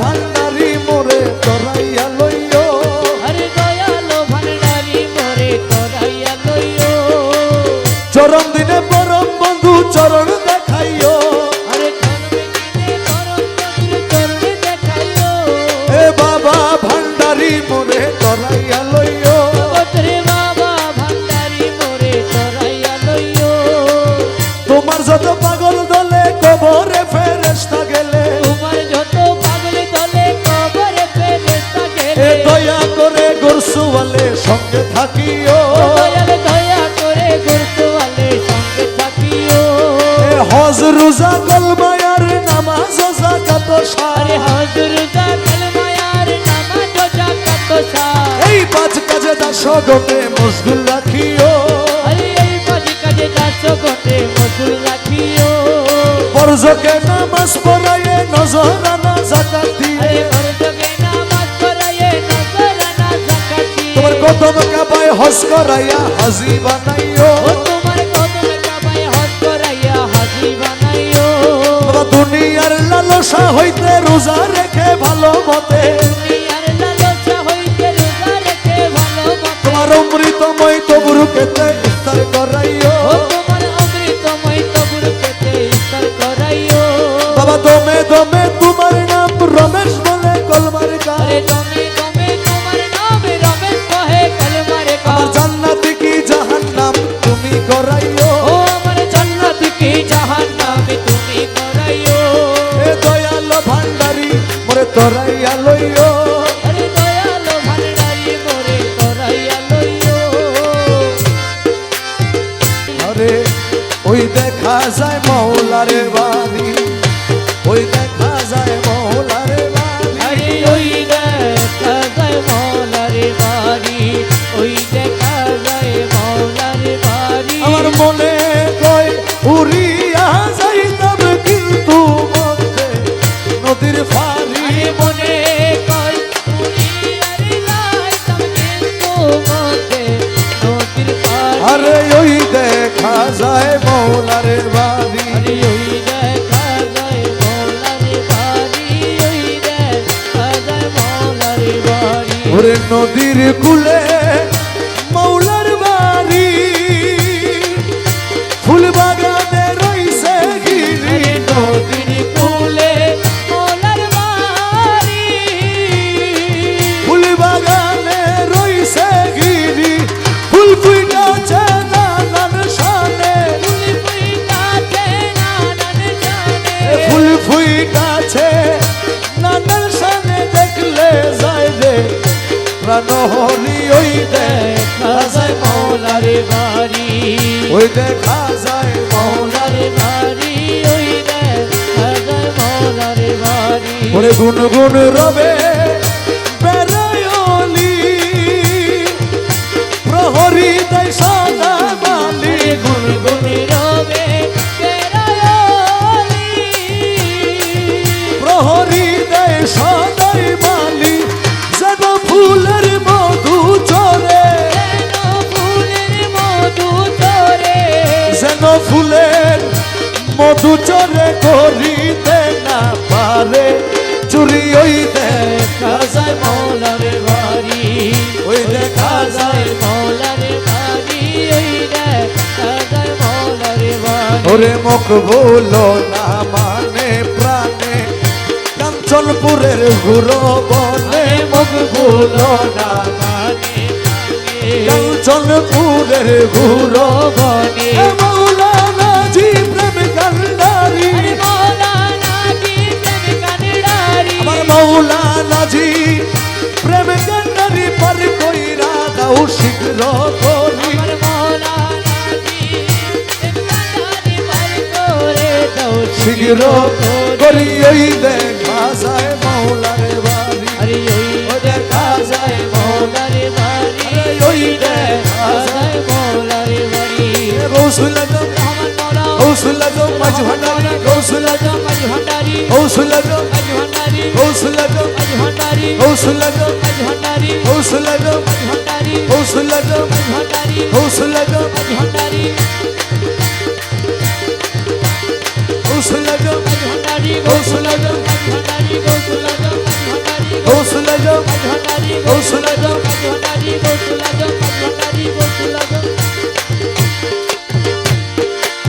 ভান্ডারি মোরে তরাইয়া লইও। আরে দয়ালো ভান্ডারি মোরে তোরাইয়া লইও। চরম দিনে পরম বন্ধু চরণ দেখাইও। থাকিও। দয়া করে গুরুত্বালে সঙ্গে থাকিও। হজ রোজা কলমায়ার নামাজ জাকাত আরে সারে। হজুর দা কালমায়ার নামাজ জাকাত সা এই পাঁচ কাজে দাস গতে মশগুল রাখিও। এই বাজি কাজে দাস গটে মসুল রাখিও। বরজকে নামাজ পড়ায়ে নজরানা জাকাত দিয়ে। তোমার কদম কাবায় হজ করাইয়া হাজি বানাইও। তোমার কদম কাবায় হজ করাইয়া হাজি বানাইও। বাবা দুনিয়ার লালসা হইতে রোজা রেখে ভালো মতে তোমার অমৃতময় তবুরুকেতে ইফতার করাইও। ও তোমার অমৃতময় তবুর পেতে ইফতার করাইও। বাবা দমে দমে তোমার নাম রমেশ বলে কলমার গায়ে দমে তরাইয়া লইও। আরে দয়ালো ভান্ডারি মোরে করাইয়া লইও। আরে ওই দেখা যায় মৌলারে বাড়ি ওই দেখা যায় মৌলারে বাড়ি আরে ওই দেখা যায় মৌলারে বাড়ি ওই দেখা যায় মৌলারে বাড়ি আমার মনে কয় উড়িয়া মৌলারে বাড়ি। ওই দেখা যায় মৌলারে বাড়ি ওই দেখা যায় মৌলারে বাড়ি। ওরে নদীর কুলে ফুইটাছে নানান শানে দেখলে যায় রে। প্রাণ হরি ওই দেখা যায় মৌলারে বাড়ি। ওই দেখা যায় মৌলারে বাড়ি ওই দেখা যায় মৌলারে বাড়ি। ওরে গুন গুন রবে প্রহরী দেয় ফুলের মধু চরে যেন ফুলের মধু চরে করিতে না পারে। চুরি ওই দেখা যায় বাড়ি। ওই দেখা যায় মৌলারে বাড়ি। ওই বাড়ি। ওরে মুখ ভুলো না মানে প্রাণে। কাঞ্চনপুরের গুরু বলে চঞ্চল ভুলো না চঞ্চল ফুলের ঘুরো বনে। মৌলানা জি প্রেম কান্ডারি। আমার মৌলানা জি প্রেম কান্ডারি পর কই রাধাও শীঘ্র বলি শীঘ্র করি ওই দেয় हौसला दो हौसला दो मज भंडारी हौसला दो मज भंडारी हौसला दो मज भंडारी हौसला दो मज भंडारी हौसला दो मज भंडारी हौसला दो मज भंडारी हौसला दो मज भंडारी हौसला दो मज भंडारी हौसला दो मज भंडारी हौसला दो मज भंडारी हौसला दो मज भंडारी हौसला दो मज भंडारी हौसला दो मज भंडारी